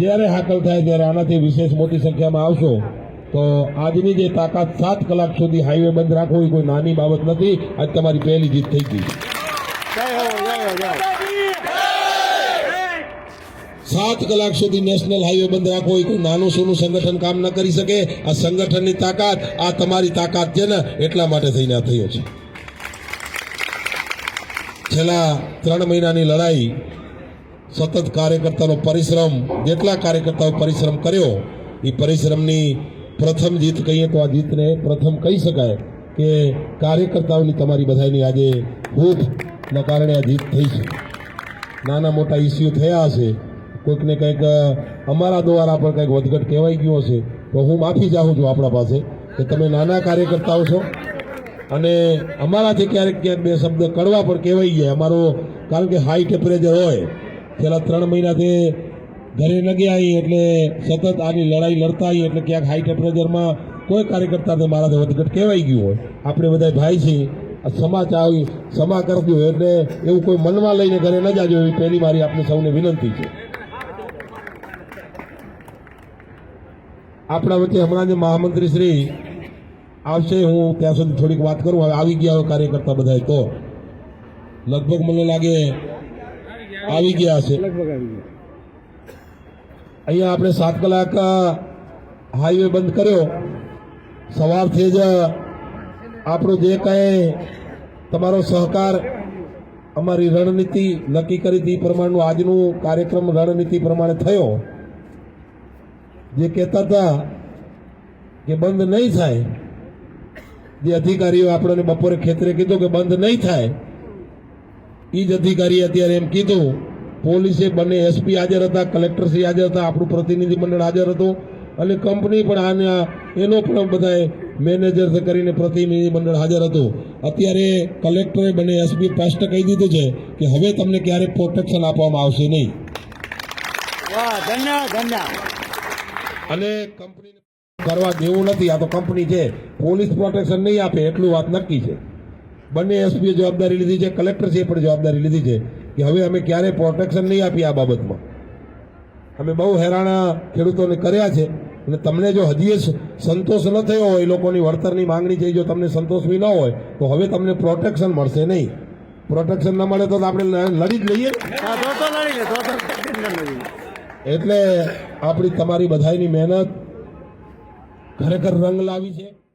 જ્યારે હાકલ થાય ત્યારે આનાથી વિશેષ મોટી સંખ્યામાં આવશો તો આજની જે તાકાત સાત કલાક સુધી હાઈવે બંધ રાખવો એ કોઈ નાની બાબત નથી. આજ તમારી પહેલી જીત થઈ ગઈ. સાત કલાક સુધી નેશનલ હાઈવે બંધ રાખવો એ કોઈ નાનું સૂનું સંગઠન કામ ન કરી શકે. આ સંગઠનની તાકાત આ તમારી તાકાત છે ને એટલા માટે થઈને આ થયો છે. છેલ્લા ત્રણ મહિનાની લડાઈ સતત કાર્યકર્તાનો પરિશ્રમ, જેટલા કાર્યકર્તાઓ પરિશ્રમ કર્યો, એ પરિશ્રમની પ્રથમ જીત કહીએ તો આ જીતને પ્રથમ કહી શકાય કે કાર્યકર્તાઓની તમારી બધાની આજે ભૂખના કારણે આ જીત થઈ છે. નાના મોટા ઇસ્યુ થયા હશે, કોઈકને કંઈક અમારા દ્વારા પણ કંઈક વધઘટ કહેવાઈ ગયું હશે, તો હું માફી ચાહું છું આપણા પાસે કે તમે નાના કાર્યકર્તાઓ છો અને અમારાથી ક્યારેક ક્યાંક બે શબ્દ કડવા પણ કહેવાઈ ગયા. અમારો, કારણ કે હાઈ ટેમ્પરેચર હોય છેલ્લા ત્રણ મહિનાથી ઘરે ન ગયા એટલે સતત આની લડાઈ લડતા આવી એટલે ક્યાંક હાઈ ટેમ્પરેચરમાં કોઈ કાર્યકર્તાને મારાથી વધઘટ કહેવાઈ ગયું હોય. આપણે બધા ભાઈ છીએ. સમાચાર આવી, સમા કરજો એટલે એવું કોઈ મનમાં લઈને ઘરે ન જાજો એવી પહેલી મારી આપણે સૌને વિનંતી છે. આપણા વચ્ચે હમણાં જે મહામંત્રી શ્રી આવશે, હું ત્યાં સુધી થોડીક વાત કરું. હવે આવી ગયા હોય કાર્યકર્તા બધા તો. લગભગ મને લાગે આવી ગયા છે. અહીંયા આપણે સાત કલાક હાઈવે બંધ કર્યો. સવારથી જ આપણો જે કાંઈ તમારો સહકાર અમારી રણનીતિ નક્કી કરી હતી પ્રમાણનું આજનું કાર્યક્રમ રણનીતિ પ્રમાણે થયો. જે કહેતા હતા કે બંધ નહીં થાય જે અધિકારીઓ આપણને બપોરે ખેતરે કીધું કે બંધ નહીં થાય એ જ અધિકારીએ અત્યારે એમ કીધું પોલીસે બંને એસપી હાજર હતા કલેક્ટરશ્રી હાજર હતા આપણું પ્રતિનિધિ મંડળ હાજર હતું અને કંપની પણ આના એનો પણ બધાએ મેનેજર કરીને પ્રતિનિધિ મંડળ હાજર હતું. અત્યારે કલેક્ટરે બંને એસપી સ્પષ્ટ કહી દીધું છે કે હવે તમને ક્યારેક પ્રોટેક્શન આપવામાં આવશે નહીં. અને કંપની કરવા દેવું નથી આ તો કંપની છે. પોલીસ પ્રોટેક્શન નહીં આપે એટલું વાત નક્કી છે. બંને એસપીએ જવાબદારી લીધી છે, કલેક્ટરશ્રીએ પણ જવાબદારી લીધી છે કે હવે અમે ક્યારેય પ્રોટેક્શન નહીં આપીએ આ બાબતમાં. અમે બહુ હેરાણા ખેડૂતોને કર્યા છે અને તમને જો હજી સંતોષ ન થયો હોય, એ લોકોની વળતરની માંગણી છે જો તમને સંતોષ બી ન હોય, તો હવે તમને પ્રોટેક્શન મળશે નહીં. પ્રોટેક્શન ન મળે તો આપણે લડી જ લઈએ. એટલે આપણી તમારી બધાની મહેનત ખરેખર રંગ લાવી છે.